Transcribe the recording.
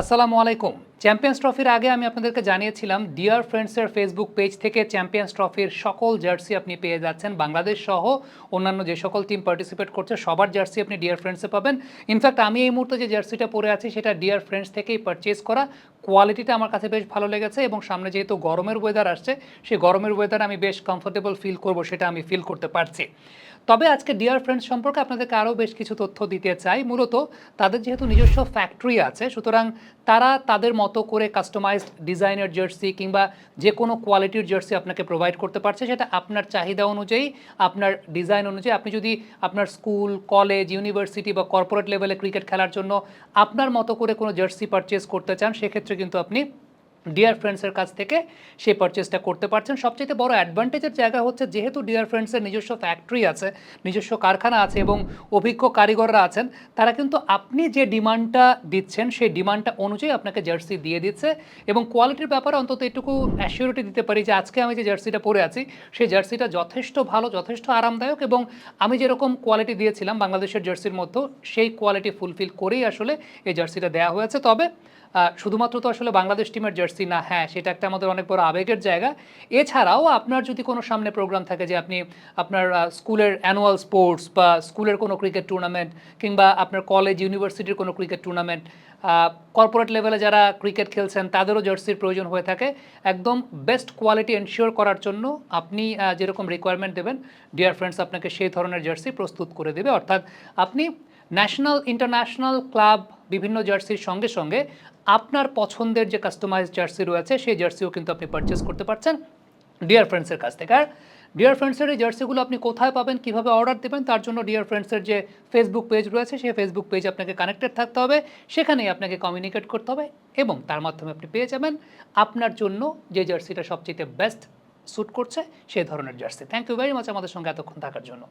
আসসালামু আলাইকুম। চ্যাম্পিয়ন্স ট্রফির আগে আমি আপনাদেরকে জানিয়েছিলাম ডিয়ার ফ্রেন্ডসের ফেসবুক পেজ থেকে চ্যাম্পিয়ন্স ট্রফির সকল জার্সি আপনি পেয়ে যাচ্ছেন। বাংলাদেশ সহ অন্যান্য যে সকল টিম পার্টিসিপেট করছে, সবার জার্সি আপনি ডিয়ার ফ্রেন্ডসে পাবেন। ইনফ্যাক্ট আমি এই মুহূর্তে যে জার্সিটা পরে আছি, সেটা ডিয়ার ফ্রেন্ডস থেকেই পারচেস করা। কোয়ালিটিটা আমার কাছে বেশ ভালো লেগেছে এবং সামনে যেহেতু গরমের ওয়েদার আসছে, সেই গরমের ওয়েদার আমি বেশ কমফোর্টেবল ফিল করব, সেটা আমি ফিল করতে পারছি। তবে আজকে ডিয়ার ফ্রেন্ডস সম্পর্কে আপনাদেরকে আরও বেশ কিছু তথ্য দিতে চাই। মূলত তাদের যেহেতু নিজস্ব ফ্যাক্টরি আছে, সুতরাং তারা তাদের মতো করে কাস্টমাইজড ডিজাইনের জার্সি কিংবা যে কোনো কোয়ালিটির জার্সি আপনাকে প্রোভাইড করতে পারছে, সেটা আপনার চাহিদা অনুযায়ী, আপনার ডিজাইন অনুযায়ী। আপনি যদি আপনার স্কুল কলেজ ইউনিভার্সিটি বা কর্পোরেট লেভেলে ক্রিকেট খেলার জন্য আপনার মতো করে কোনো জার্সি পারচেস করতে চান, সেক্ষেত্রে কিন্তু আপনি ডিয়ার ফ্রেন্ডসের কাছ থেকে সেই পারচেসটা করতে পারছেন। সবচেয়ে বড় অ্যাডভান্টেজের জায়গা হচ্ছে যেহেতু ডিয়ার ফ্রেন্ডসের নিজস্ব ফ্যাক্টরি আছে, নিজস্ব কারখানা আছে এবং অভিজ্ঞ কারিগররা আছেন, তারা কিন্তু আপনি যে ডিমান্ডটা দিচ্ছেন, সেই ডিমান্ডটা অনুযায়ী আপনাকে জার্সি দিয়ে দিচ্ছে এবং কোয়ালিটির ব্যাপারে অন্তত এটুকু অ্যাসিউরিটি দিতে পারি যে আজকে আমি যে জার্সিটা পরে আছি, সেই জার্সিটা যথেষ্ট ভালো, যথেষ্ট আরামদায়ক এবং আমি যেরকম কোয়ালিটি দিয়েছিলাম বাংলাদেশের জার্সির মধ্যে, সেই কোয়ালিটি ফুলফিল করেই আসলে এই জার্সিটা দেওয়া হয়েছে। তবে শুধুমাত্র তো আসলে বাংলাদেশ টিমের জার্সি না হ্যাঁ সেটা একটা আমাদের অনেক বড় আবেগের জায়গা। এছাড়াও আপনার যদি কোনো সামনে প্রোগ্রাম থাকে যে আপনি আপনার স্কুলের অ্যানুয়াল স্পোর্টস বা স্কুলের কোনো ক্রিকেট টুর্নামেন্ট কিংবা আপনার কলেজ ইউনিভার্সিটির কোনো ক্রিকেট টুর্নামেন্ট কর্পোরেট লেভেলে যারা ক্রিকেট খেলছেন, তাদেরও জার্সির প্রয়োজন হয়ে থাকে। একদম বেস্ট কোয়ালিটি এনশিওর করার জন্য আপনি যেরকম রিকোয়ারমেন্ট দেবেন ডিয়ার ফ্রেন্ডস আপনাকে সেই ধরনের জার্সি প্রস্তুত করে দেবে। অর্থাৎ আপনি ন্যাশনাল ইন্টারন্যাশনাল ক্লাব বিভিন্ন জার্সির সঙ্গে সঙ্গে আপনার পছন্দের যে কাস্টমাইজ জার্সি রয়েছে, সেই জার্সিও কিন্তু আপনি পারচেস করতে পারছেন ডিয়ার ফ্রেন্ডসের কাছ থেকে। আর ডিয়ার ফ্রেন্ডসের এই জার্সিগুলো আপনি কোথায় পাবেন, কীভাবে অর্ডার দেবেন, তার জন্য ডিয়ার ফ্রেন্ডসের যে ফেসবুক পেজ রয়েছে, সেই ফেসবুক পেজ আপনাকে কানেক্টেড থাকতে হবে। সেখানেই আপনাকে কমিউনিকেট করতে হবে এবং তার মাধ্যমে আপনি পেয়ে যাবেন আপনার জন্য যে জার্সিটা সবচেয়ে বেস্ট স্যুট করছে, সেই ধরনের jersey thank you very much আমাদের সঙ্গে এতক্ষণ থাকার জন্য।